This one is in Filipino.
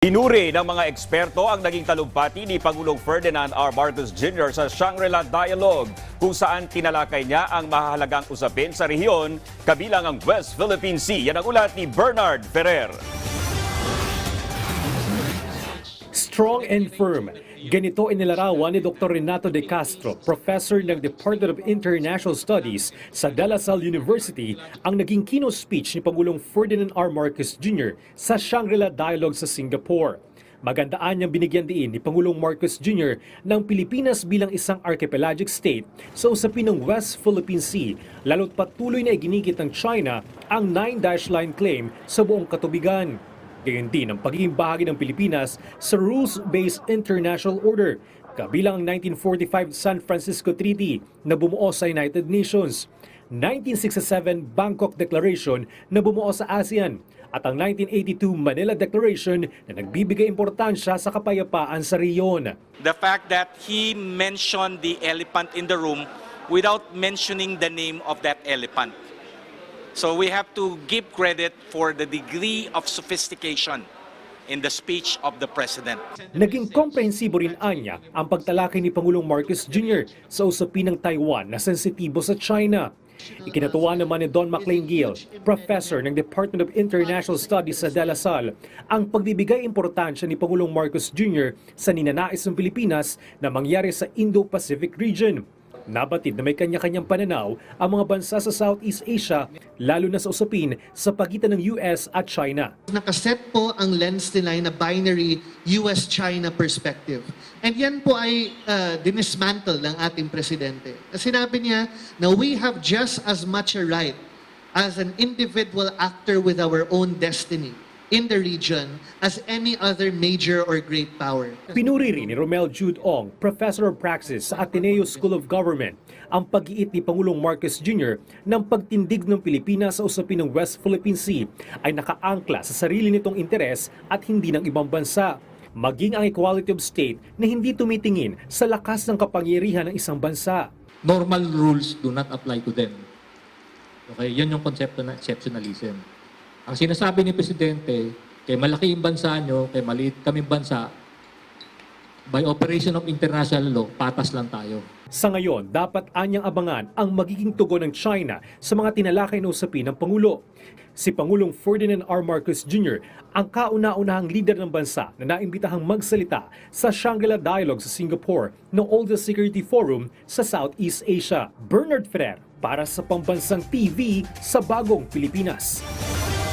Pinuri ng mga eksperto ang naging talumpati ni Pangulong Ferdinand R. Marcos Jr. sa Shangri-La Dialogue kung saan tinalakay niya ang mahalagang usapin sa rehiyon kabilang ang West Philippine Sea. Yan ang ulat ni Bernard Ferrer. Strong and firm. Ganito inilarawan ni Dr. Renato De Castro, professor ng Department of International Studies sa De La Salle University, ang naging keynote speech ni Pangulong Ferdinand R. Marcos Jr. sa Shangri-La Dialogue sa Singapore. Magandaan niyang binigyan diin ni Pangulong Marcos Jr. ng Pilipinas bilang isang archipelagic state sa usapin ng West Philippine Sea, lalo't patuloy na iginikit ng China ang Nine Dash Line claim sa buong katubigan. Gayon din ang pagiging bahagi ng Pilipinas sa rules-based international order, kabilang ang 1945 San Francisco Treaty na bumuo sa United Nations, 1967 Bangkok Declaration na bumuo sa ASEAN, at ang 1982 Manila Declaration na nagbibigay importansya sa kapayapaan sa riyon. the fact that he mentioned the elephant in the room without mentioning the name of that elephant. So we have to give credit for the degree of sophistication in the speech of the president. Naging komprehensibo rin anya ang pagtalakay ni Pangulong Marcos Jr. sa usapin ng Taiwan na sensitibo sa China. Ikinatuwa naman ni Don McLean Gill, professor ng Department of International Studies sa De La Salle, ang pagbibigay importansya ni Pangulong Marcos Jr. sa ninanais ng Pilipinas na mangyari sa Indo-Pacific region. Nabatid na may kanya-kanyang pananaw ang mga bansa sa Southeast Asia, lalo na sa usapin sa pagitan ng US at China. nakaset po ang lens nila na binary US-China perspective. And yan po ay uh, dinismantle ng ating presidente. Sinabi niya na we have just as much a right as an individual actor with our own destiny in the region as any other major or great power. Pinuri rin ni Romel Jude Ong, Professor of Praxis sa Ateneo School of Government, ang pag-iit ni Pangulong Marcos Jr. ng pagtindig ng Pilipinas sa usapin ng West Philippine Sea ay nakaangkla sa sarili nitong interes at hindi ng ibang bansa. Maging ang equality of state na hindi tumitingin sa lakas ng kapangyarihan ng isang bansa. normal rules do not apply to them. Okay, yan yung konsepto ng exceptionalism. Ang sinasabi ni Presidente, kay malaki yung bansa nyo, kay maliit kaming bansa, by operation of international law, patas lang tayo. Sa ngayon, dapat anyang abangan ang magiging tugon ng China sa mga tinalakay na usapin ng Pangulo. Si Pangulong Ferdinand R. Marcos Jr. ang kauna-unahang leader ng bansa na naimbitahang magsalita sa Shangri-La Dialogue sa Singapore ng oldest security forum sa Southeast Asia. Bernard Ferrer para sa Pambansang TV sa Bagong Pilipinas.